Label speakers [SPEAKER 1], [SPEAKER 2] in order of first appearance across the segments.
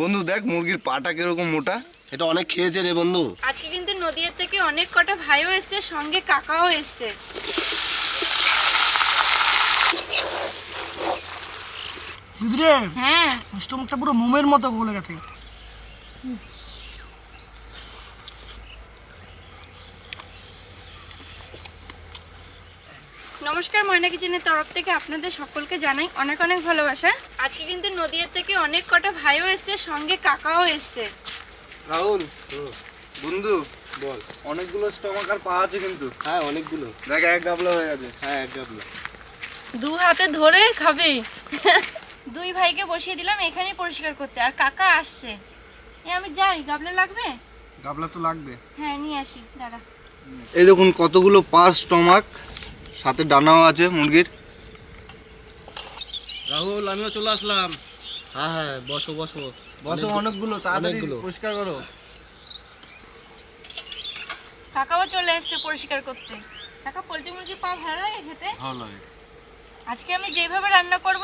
[SPEAKER 1] বন্ধু দেখ মুরগির পাটা কীরকম মোটা।
[SPEAKER 2] এটা অনেক খেয়েছে রে বন্ধু।
[SPEAKER 3] আজকে কিন্তু নদীর থেকে অনেক কটা ভাইও এসছে সঙ্গে কাকাও এসছে।
[SPEAKER 4] দিদিরে
[SPEAKER 3] হ্যাঁ।
[SPEAKER 4] স্টমকটা পুরো মোমের মতো গলে গেছে।
[SPEAKER 3] নমস্কার ময়না কিচেনের তরফ থেকে আপনাদের সকলকে জানাই অনেক অনেক ভালোবাসা। আজকে কিন্তু নদীয়ার থেকে অনেক কটা ভাইও এসছে সঙ্গে কাকাও এসছে।
[SPEAKER 1] রাহুল বন্ধু। বল। অনেকগুলো স্টমাক আর পা আছে কিন্তু।
[SPEAKER 2] হ্যাঁ অনেকগুলো।
[SPEAKER 1] দেখ এক গাবলা হয়ে গেছে।
[SPEAKER 2] হ্যাঁ এক গাবলা।
[SPEAKER 3] দু হাতে ধরে খাবে। দুই ভাইকে বসিয়ে দিলাম এখানেই পরিষ্কার করতে। আর কাকা আসছে। এ আমি যাই গাবলা লাগবে?
[SPEAKER 1] গাবলা তো লাগবে।
[SPEAKER 3] হ্যাঁ নিয়ে আসি দাঁড়া।
[SPEAKER 1] এই দেখুন কতগুলো পা স্টমাক সাথে ডানাও আছে মুরগির।
[SPEAKER 2] রাহুল আমিও চলে আসলাম। হ্যাঁ হ্যাঁ বসো বসো।
[SPEAKER 1] বসো অনেকগুলো তাড়াতাড়ি পরিষ্কার করো।
[SPEAKER 3] কাকাও চলে এসছে পরিষ্কার করতে। কাকা পোলট্রি মুরগির পা ভালো লাগে খেতে?
[SPEAKER 1] ভালো লাগে।
[SPEAKER 3] আজকে আমি যেভাবে রান্না করব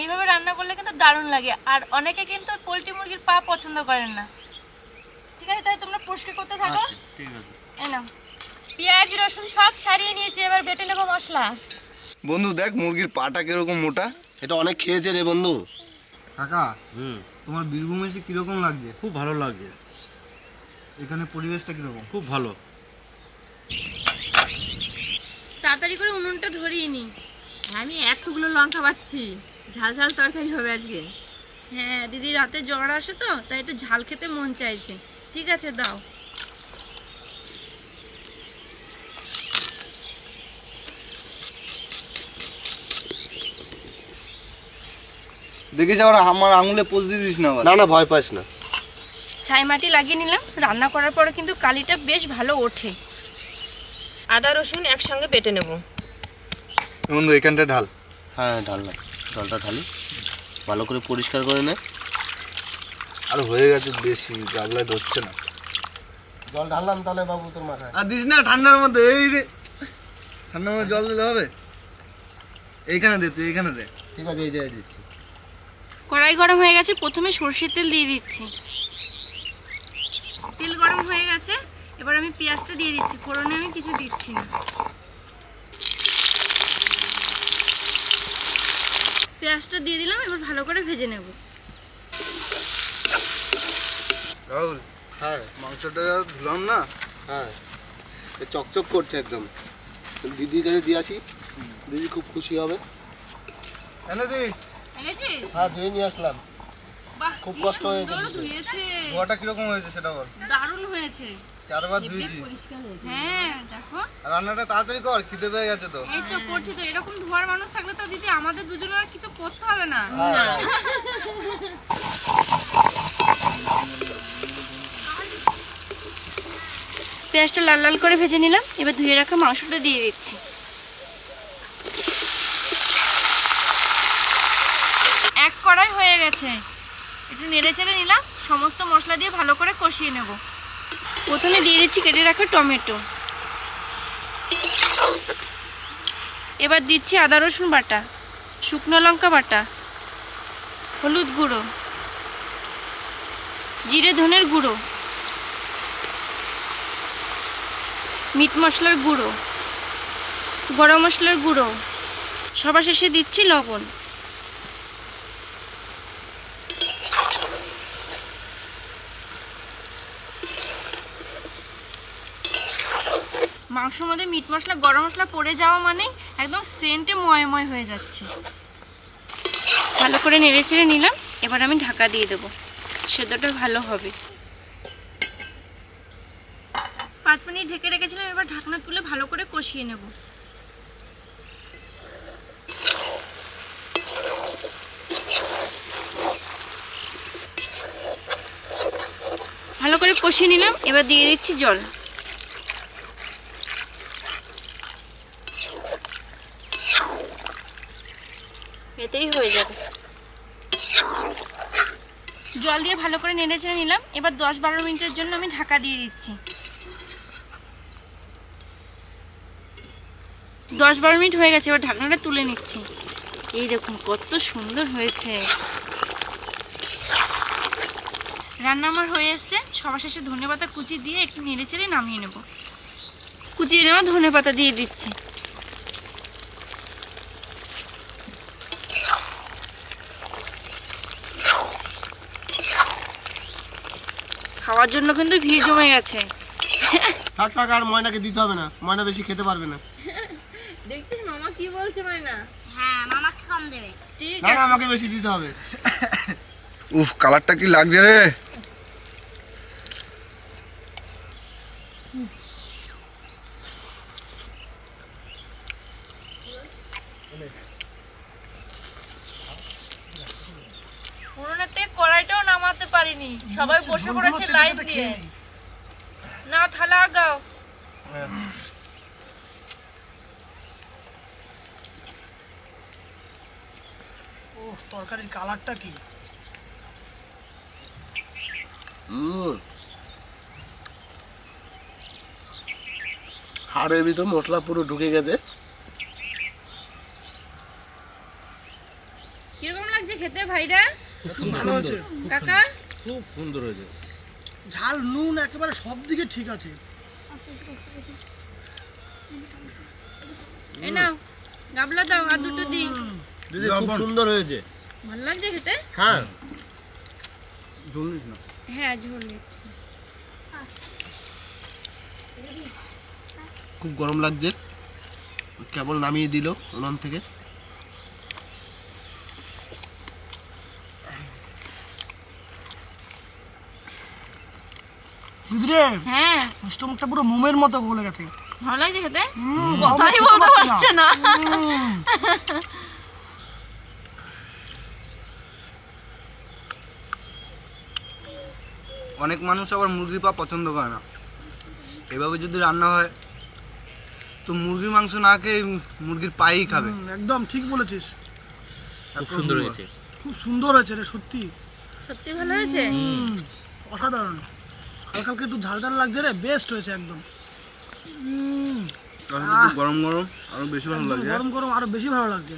[SPEAKER 3] এইভাবে রান্না করলে কিন্তু দারুণ লাগে। আর অনেকে কিন্তু পোলট্রি মুরগির পা পছন্দ করেন না। ঠিক আছে তাই তোমরা পরিষ্কার করতে থাকো।
[SPEAKER 1] ঠিক আছে।
[SPEAKER 3] এই নাও। পেঁয়াজ রসুন সব ছাড়িয়ে নিয়েছি এবার বেটে নেব মশলা।
[SPEAKER 1] বন্ধু দেখ মুরগির পাটা কীরকম মোটা।
[SPEAKER 2] এটা অনেক খেয়েছে রে বন্ধু।
[SPEAKER 1] কাকা
[SPEAKER 2] হুম।
[SPEAKER 1] তোমার বীরভূম এসে কীরকম লাগছে?
[SPEAKER 2] খুব ভালো লাগছে।
[SPEAKER 1] এখানে পরিবেশটা কীরকম?
[SPEAKER 2] খুব ভালো।
[SPEAKER 3] তাড়াতাড়ি করে উনুনটা ধরিয়ে নি।
[SPEAKER 5] আমি এক টুকরো লঙ্কা পাচ্ছি ঝাল ঝাল তরকারি হবে আজকে।
[SPEAKER 3] হ্যাঁ দিদি রাতে জ্বর আসে তো তাই একটু ঝাল খেতে মন চাইছে। ঠিক আছে দাও।
[SPEAKER 1] দেখিস আবার আমার আঙুলে পোজ দিয়ে দিস না আবার।
[SPEAKER 2] না না ভয় পাস না।
[SPEAKER 3] ছাই মাটি লাগিয়ে নিলাম রান্না করার পরে কিন্তু কালিটা বেশ ভালো ওঠে।
[SPEAKER 5] আদা রসুন একসঙ্গে বেটে নেব।
[SPEAKER 1] বন্ধু এখানটা ঢাল।
[SPEAKER 2] হ্যাঁ ঢাললাম জলটা ঢালি। ভালো করে পরিষ্কার করে নে।
[SPEAKER 1] আর হয়ে গেছে বেশি গাবলায় ধরছে না।
[SPEAKER 2] জল ঢাললাম তাহলে বাবু তোর মাথায়।
[SPEAKER 1] আর দিস না ঠান্ডার মধ্যে এই রে। ঠান্ডার মধ্যে জল দিলে হবে? এইখানে দে তুই এইখানে দে।
[SPEAKER 2] ঠিক আছে এই জায়গায় দিচ্ছি।
[SPEAKER 3] কড়াই গরম হয়ে গেছে প্রথমে সর্ষের তেল দিয়ে দিচ্ছি। তেল গরম হয়ে গেছে এবার আমি পেঁয়াজটা দিয়ে দিচ্ছি ফোড়নে আমি কিছু দিচ্ছি না। পেঁয়াজটা দিয়ে দিলাম এবার ভালো করে ভেজে নেব।
[SPEAKER 1] রাহুল
[SPEAKER 2] হ্যাঁ।
[SPEAKER 1] মাংসটা ধুলাম না?
[SPEAKER 2] হ্যাঁ। চকচক করছে একদম। দিদির কাছে দিয়ে আসি দিদি খুব খুশি হবে।
[SPEAKER 1] এনে দি
[SPEAKER 3] এনেছিস?
[SPEAKER 2] হ্যাঁ ধুয়ে নিয়ে আসলাম। খুব কষ্ট হয়েছে।
[SPEAKER 1] ধোয়াটা কীরকম হয়েছে সেটা বল।
[SPEAKER 3] দারুণ হয়েছে।
[SPEAKER 1] চারবার ধুয়েছি।
[SPEAKER 3] হ্যাঁ দেখো।
[SPEAKER 1] রান্নাটা তাড়াতাড়ি কর খিদে পেয়ে গেছে তো।
[SPEAKER 3] এই তো করছি তো এরকম ধোয়ার মানুষ থাকলে তো দিদি আমাদের দুজনের আর কিছু করতে হবে না। পেঁয়াজটা লাল লাল করে ভেজে নিলাম। এবার ধুয়ে রাখা মাংসটা দিয়ে দিচ্ছি। কড়াই হয়ে গেছে। একটু নেড়ে চেড়ে নিলাম, সমস্ত মশলা দিয়ে ভালো করে কষিয়ে নেব। প্রথমে দিয়ে দিচ্ছি কেটে রাখা টমেটো। এবার দিচ্ছি আদা রসুন বাটা, শুকনো লঙ্কা বাটা, হলুদ গুঁড়ো, জিরে ধনের গুঁড়ো, মিট মশলার গুঁড়ো, গরম মশলার গুঁড়ো। সবার শেষে দিচ্ছি লবণ। মাংসর মধ্যে মিট মশলা, গরম মশলা পড়ে যাওয়া মানে একদম সেন্টে ময়ময় হয়ে যাচ্ছে। ভালো করে নেড়ে চেড়ে নিলাম। এবার আমি ঢাকা দিয়ে দেবো। সেদ্ধটা ভালো হবে। পাঁচ মিনিট ঢেকে রেখেছিলাম। এবার ঢাকনা তুলে ভালো করে কষিয়ে নেব। ভালো করে কষিয়ে নিলাম। এবার দিয়ে দিচ্ছি জল। এতেই হয়ে যাবে। জল দিয়ে ভালো করে নেড়ে চেড়ে নিলাম। এবার দশ বারো মিনিটের জন্য আমি ঢাকা দিয়ে দিচ্ছি। দশ বারো মিনিট হয়ে গেছে, এবার ঢাকনাটা তুলে নিচ্ছি। এই দেখুন, কত সুন্দর হয়েছে। রান্না আমার হয়ে এসছে। সবার শেষে ধনে পাতা কুচি দিয়ে একটু নেড়ে চেড়ে নামিয়ে নেব। কুচিয়ে নেওয়া ধনে পাতা দিয়ে দিচ্ছি। খাওয়ার জন্য কিন্তু ভিড় জমে গেছে।
[SPEAKER 2] থাক থাক আর ময়নাকে দিতে হবে না ময়না বেশি খেতে পারবে না।
[SPEAKER 5] দেখছিস মামা কি বলছে মাইনা
[SPEAKER 6] হ্যাঁ মামাকে কম দেবে।
[SPEAKER 5] ঠিক
[SPEAKER 2] না না আমাকে বেশি দিতে হবে।
[SPEAKER 1] উফ কালারটা কি লাগছে রে
[SPEAKER 3] থেকে কড়াইটাও নামাতে পারিনি। সবাই বসে পড়েছে লাইন দিয়ে। না থালা আগাও।
[SPEAKER 4] ও তরকারির কালারটা কি?
[SPEAKER 2] হাড়ের ভিতর মশলা পুরো ঢুকে গেছে।
[SPEAKER 3] কীরকম লাগছে খেতে ভাইরা?
[SPEAKER 4] ভালো হয়েছে।
[SPEAKER 3] কাকা?
[SPEAKER 2] খুব সুন্দর হয়েছে।
[SPEAKER 4] ঝাল নুন একেবারে সব দিকে ঠিক আছে।
[SPEAKER 3] এই নাও গাবলা দাও আর দুটো দিন
[SPEAKER 2] দিদি খুব সুন্দর হয়েছে।
[SPEAKER 3] ভালো লাগছে খেতে?
[SPEAKER 2] হ্যাঁ।
[SPEAKER 3] হ্যাঁ ঝোল নিচ্ছি।
[SPEAKER 2] খুব গরম লাগছে। কেবল নামিয়ে দিল উনান থেকে।
[SPEAKER 4] দিদিরে
[SPEAKER 3] হ্যাঁ।
[SPEAKER 4] মিষ্টি পুরো মোমের মতো গলে গেছে।
[SPEAKER 3] ভালো লাগছে খেতে? কথাই বলতে
[SPEAKER 4] পারছে
[SPEAKER 3] না।
[SPEAKER 1] অনেক মানুষ আবার মুরগির পা পছন্দ করে না। এভাবে যদি রান্না হয় তো মুরগির মাংস না খেয়ে মুরগির পাই খাবে।
[SPEAKER 4] একদম ঠিক বলেছিস।
[SPEAKER 1] খুব সুন্দর হয়েছে।
[SPEAKER 4] খুব সুন্দর হয়েছে রে সত্যি।
[SPEAKER 3] সত্যি ভালো হয়েছে?
[SPEAKER 4] অসাধারণ। হালকা হালকা একটু ঝাল ঝাল লাগছে রে বেস্ট হয়েছে একদম।
[SPEAKER 1] গরম গরম আরও বেশি ভালো
[SPEAKER 4] একদম
[SPEAKER 1] লাগে
[SPEAKER 4] গরম গরম আরও বেশি ভালো লাগছে।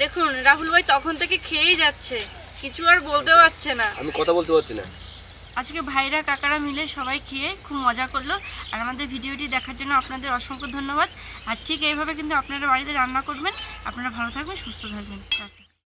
[SPEAKER 3] দেখুন রাহুল ভাই তখন থেকে খেয়েই যাচ্ছে কিছু আর বলতে পারছে না।
[SPEAKER 2] আমি কথা বলতে পারছি না।
[SPEAKER 3] আজকে ভাইরা কাকারা মিলে সবাই খেয়ে খুব মজা করল আর আমাদের ভিডিওটি দেখার জন্য আপনাদের অসংখ্য ধন্যবাদ। আর ঠিক এইভাবে কিন্তু আপনারা বাড়িতে রান্না করবেন। আপনারা ভালো থাকবেন সুস্থ থাকবেন।